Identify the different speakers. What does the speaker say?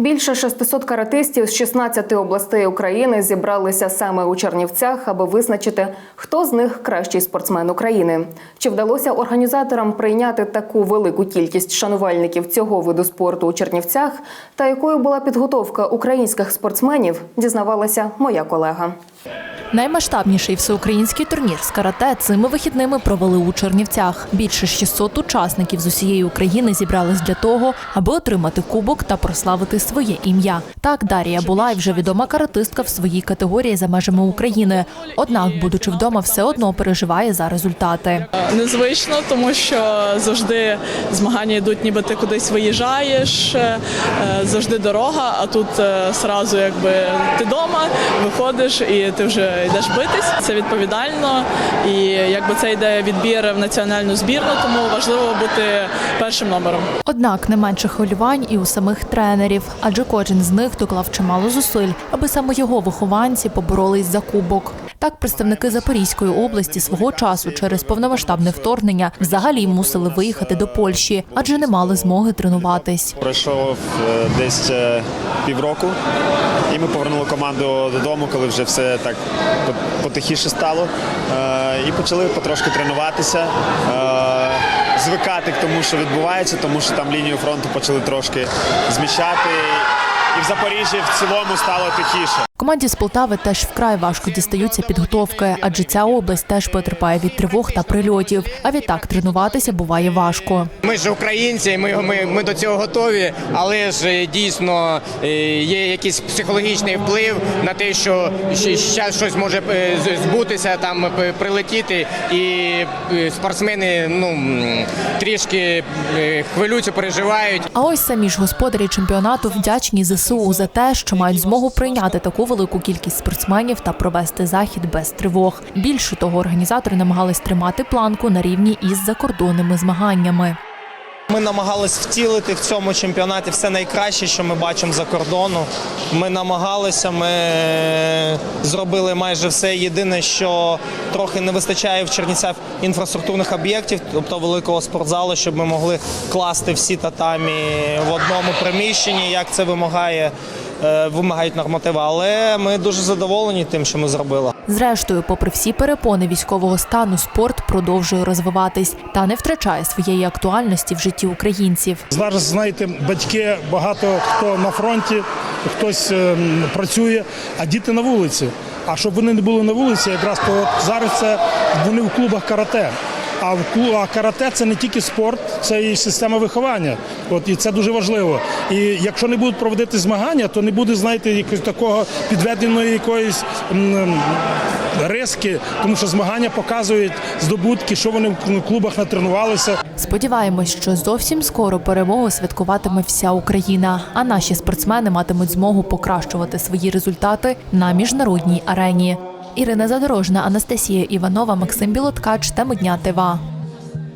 Speaker 1: Більше 600 каратистів з 16 областей України зібралися саме у Чернівцях, аби визначити, хто з них кращий спортсмен України. Чи вдалося організаторам прийняти таку велику кількість шанувальників цього виду спорту у Чернівцях, та якою була підготовка українських спортсменів, дізнавалася моя колега.
Speaker 2: Наймасштабніший всеукраїнський турнір з карате цими вихідними провели у Чернівцях. Більше 600 учасників з усієї України зібрались для того, аби отримати кубок та прославити своє ім'я. Так Дарія Булай вже відома каратистка в своїй категорії за межами України. Однак, будучи вдома, все одно переживає за результати.
Speaker 3: незвично, тому що завжди змагання йдуть, ніби ти кудись виїжджаєш, е, завжди дорога, а тут е, сразу якби ти вдома, виходиш і ти вже йдеш битись. Це відповідально, і якби це йде відбір в національну збірну, тому важливо бути першим номером.
Speaker 2: Однак не менше хвилювань і у самих тренерів, адже кожен з них доклав чимало зусиль, аби саме його вихованці поборолись за кубок. Так, представники Запорізької області свого часу через повномасштабне вторгнення взагалі мусили виїхати до Польщі, адже не мали змоги тренуватись.
Speaker 4: Пройшов е, десь е, півроку, і ми повернули команду додому, коли вже все так по- потихіше стало. Е, І почали потрошки тренуватися, е, звикати к тому, що відбувається, тому що там лінію фронту почали трошки зміщати. І в Запоріжжі в цілому стало тихіше.
Speaker 2: Команді з Полтави теж вкрай важко дістаються підготовки, адже ця область теж потерпає від тривог та прильотів. А відтак тренуватися буває важко.
Speaker 5: Ми ж українці, ми, ми, ми до цього готові, але ж е, дійсно е, є якийсь психологічний вплив на те, що зараз щось може е, збутися, там прилетіти, і спортсмени ну трішки хвилюються, переживають.
Speaker 2: А ось самі ж господарі чемпіонату вдячні ЗСУ за те, що мають змогу прийняти таку велику кількість спортсменів та провести захід без тривог. Більше того, організатори намагались тримати планку на рівні із закордонними змаганнями.
Speaker 6: Ми намагались втілити в цьому чемпіонаті все найкраще, що ми бачимо за кордону. Ми намагалися, ми зробили майже все. Єдине, що трохи не вистачає в Чернівцях інфраструктурних об'єктів, тобто великого спортзалу, щоб ми могли класти всі татамі в одному приміщенні, як це вимагає. Е, Вимагають нормативи, але ми дуже задоволені тим, що ми зробили.
Speaker 2: Зрештою, попри всі перепони військового стану, спорт продовжує розвиватись та не втрачає своєї актуальності в житті українців.
Speaker 7: Зараз знаєте, батьки багато хто на фронті, хтось ем, працює, а діти на вулиці. А щоб вони не були на вулиці, якраз то зараз це вони в клубах карате. А в а карате це не тільки спорт, це і система виховання. От і це дуже важливо. І якщо не будуть проводити змагання, то не буде, знаєте, якось такого підведеної якоїсь риски, тому що змагання показують здобутки, що вони в клубах натренувалися.
Speaker 2: Сподіваємось, що зовсім скоро перемогу святкуватиме вся Україна, а наші спортсмени матимуть змогу покращувати свої результати на міжнародній арені. Ірина Задорожна, Анастасія Іванова, Максим Білоткач та Дня ТВА.